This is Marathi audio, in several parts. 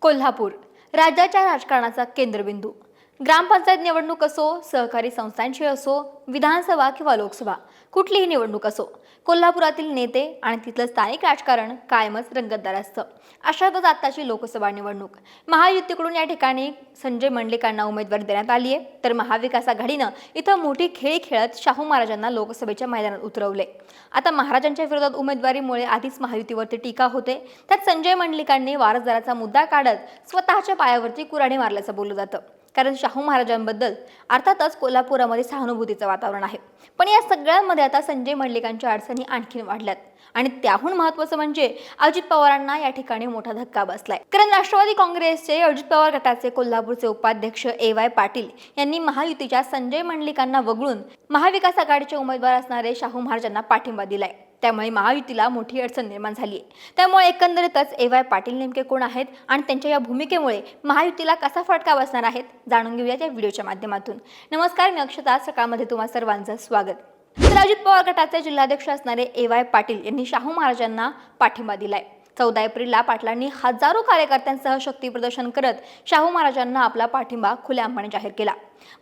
कोल्हापूर. राज्याच्या राजकारणाचा केंद्रबिंदू. ग्रामपंचायत निवडणूक असो सहकारी संस्थांची असो विधानसभा किंवा लोकसभा कुठलीही निवडणूक असो कोल्हापुरातील नेते आणि तिथलं स्थानिक राजकारण कायमच रंगतदार असतं. अशातच आत्ताची लोकसभा निवडणूक. महायुतीकडून या ठिकाणी संजय मंडलिकांना उमेदवारी देण्यात आली आहे तर महाविकास आघाडीनं इथं मोठी खेळी खेळत शाहू महाराजांना लोकसभेच्या मैदानात उतरवले. आता महाराजांच्या विरोधात उमेदवारीमुळे आधीच महायुतीवरती टीका होते. त्यात संजय मंडलिकांनी वारसदाराचा मुद्दा काढत स्वतःच्या पायावरती कुऱ्हाडी मारल्याचं बोललं जातं. कारण शाहू महाराजांबद्दल अर्थातच कोल्हापुरामध्ये सहानुभूतीचं वातावरण आहे. पण या सगळ्यांमध्ये आता संजय मंडलिकांच्या अडचणी आणखीन वाढल्यात. आणि त्याहून महत्त्वाचं म्हणजे अजित पवारांना या ठिकाणी मोठा धक्का बसलाय. कारण राष्ट्रवादी काँग्रेसचे अजित पवार गटाचे कोल्हापूरचे उपाध्यक्ष ए वाय पाटील यांनी महायुतीच्या संजय मंडलिकांना वगळून महाविकास आघाडीचे उमेदवार असणारे शाहू महाराजांना पाठिंबा दिलाय. त्यामुळे महायुतीला मोठी अडचण निर्माण झाली आहे. त्यामुळे एकंदरीतच ए वाय पाटील नेमके कोण आहेत आणि त्यांच्या या भूमिकेमुळे महायुतीला कसा फटका बसणार आहेत जाणून घेऊयात या व्हिडिओच्या माध्यमातून. नमस्कार मी अक्षता. सकाळमध्ये तुम्हा सर्वांचं स्वागत. तर अजित पवार गटाचे जिल्हाध्यक्ष असणारे ए वाय पाटील यांनी शाहू महाराजांना पाठिंबा दिलाय. चौदा एप्रिलला पाटलांनी हजारो कार्यकर्त्यांसह शक्ती प्रदर्शन करत शाहू महाराजांना आपला पाठिंबा खुल्यापणे जाहीर केला.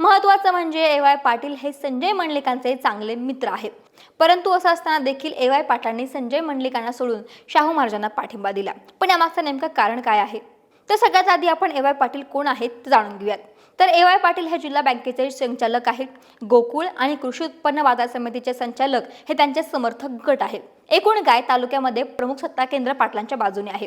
महत्त्वाचं म्हणजे ए वाय पाटील हे संजय मंडलिकांचे चांगले मित्र आहेत. परंतु असं असताना देखील ए वाय पाटलांनी संजय मंडलिकांना सोडून शाहू महाराजांना पाठिंबा दिला. पण यामागचं नेमकं कारण काय आहे? तर सगळ्यात आधी आपण ए वाय पाटील कोण आहेत ते जाणून घेऊयात. तर ए वाय पाटील हे जिल्हा बँकेचे संचालक आहेत. गोकुळ आणि कृषी उत्पन्न बाजार समितीचे संचालक हे त्यांचे समर्थक गट आहेत. एकूण गाय तालुक्यामध्ये प्रमुख सत्ता केंद्र पाटलांच्या बाजूने आहे.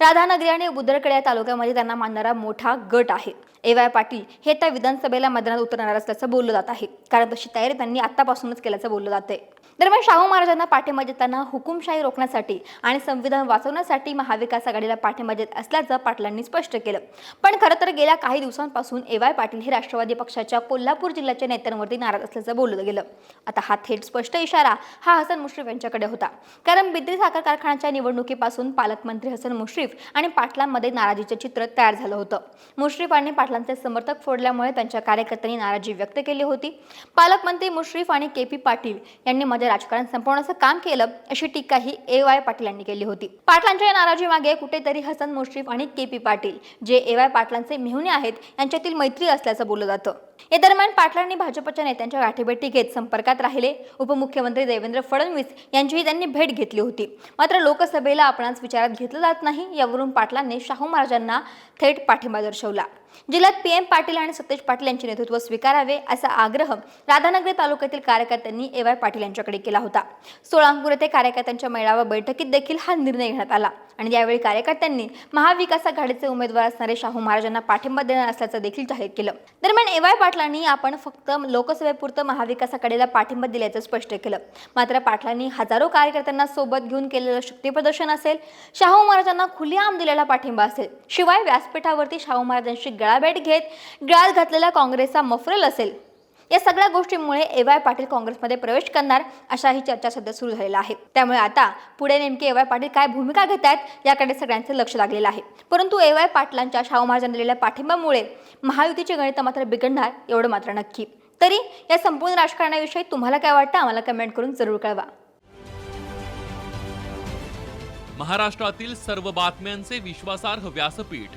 राधानगरी आणि बुदरकडे या तालुक्यामध्ये त्यांना मानणारा मोठा गट आहे. ए वाय पाटील हे त्या विधानसभेला मैदानात उतरणार असल्याचं बोललं जात आहे. कारण तशी तयारी त्यांनी आतापासूनच केल्याचं बोललं जाते दरम्यान शाहू महाराजांना पाठिंबा देताना हुकुमशाही रोखण्यासाठी आणि संविधान वाचवण्यासाठी महाविकास आघाडीला पाठिंबा देत असल्याचं पाटलांनी स्पष्ट केलं. पण खरं तर गेल्या काही दिवसांपासून ए वाय पाटील हे राष्ट्रवादी पक्षाच्या कोल्हापूर जिल्ह्याच्या नेत्यांवरती नाराज असल्याचं बोललं गेलं. आता हा थेट स्पष्ट इशारा हा हसन मुश्रीफ यांच्याकडे होता. कारण बिद्री साखर कारखान्याच्या निवडणुकीपासून पालकमंत्री हसन मुश्रीफ आणि पाटलांमध्ये नाराजीचे चित्र तयार झालं होतं. मुश्रीफ आणि पाटलांचे समर्थक फोडल्यामुळे त्यांच्या कार्यकर्त्यांनी नाराजी व्यक्त केली होती. पालकमंत्री मुश्रीफ आणि के पी पाटील यांनी मध्ये राजकारण संपवण्याचं काम केलं अशी टीका ही ए वाय पाटील यांनी केली होती. पाटलांच्या या नाराजी मागे कुठेतरी हसन मुश्रीफ आणि के पी पाटील जे ए वाय पाटलांचे मेहुणे आहेत यांच्यातील मैत्री असल्याचं बोललं जातं. या दरम्यान पाटलांनी भाजपच्या नेत्यांच्या गाठीभेटी घेत संपर्कात राहिले. उपमुख्यमंत्री देवेंद्र फडणवीस यांचीही त्यांनी भेट घेतली होती. मात्र लोकसभेला आपणास विचारात घेतलं जात नाही यावरून पाटलांनी शाहू महाराजांना थेट पाठिंबा दर्शवला. जिल्ह्यात पी एम पाटील आणि सतेज पाटील यांचे नेतृत्व स्वीकारावे असा आग्रह राधानगरी तालुक्यातील कार्यकर्त्यांनी ए वाय पाटील यांच्याकडे केला होता. सोळांपूर येथे कार्यकर्त्यांच्या मेळावा बैठकीत देखील हा निर्णय घेण्यात आला आणि यावेळी कार्यकर्त्यांनी महाविकास आघाडीचे उमेदवार असणारे शाहू महाराजांना पाठिंबा देणार असल्याचं देखील जाहीर केलं. दरम्यान ए वाय पाटलांनी आपण फक्त लोकसभेपुरतं महाविकास आघाडीला पाठिंबा दिल्याचं स्पष्ट केलं. मात्र पाटलांनी हजारो कार्यकर्त्यांना सोबत घेऊन केलेलं शक्ती प्रदर्शन असेल शाहू महाराजांना खुलेआम दिलेला पाठिंबा असेल शिवाय व्यासपीठावरती शाहू महाराजांशी गळाभेट घेत गळात घातलेला काँग्रेसचा मफरल असेल. या सगळ्या गोष्टींमुळे ए वाय पाटील काँग्रेसमध्ये प्रवेश करणार अशाही चर्चा सध्या सुरू झालेला आहे. त्यामुळे आता पुढे नेमके ए वाय पाटील काय भूमिका घेत आहेत याकडे सगळ्यांचे लक्ष लागलेलं आहे. परंतु ए वाय पाटलांच्या शाहू महाराजांना दिलेल्या पाठिंब्यामुळे महायुतीचे गणित मात्र बिघडणार एवढं मात्र नक्की. तरी या संपूर्ण राजकारणाविषयी तुम्हाला काय वाटतं आम्हाला कमेंट करून जरूर कळवा. महाराष्ट्रातील सर्व बातम्यांचे विश्वासार्ह व्यासपीठ.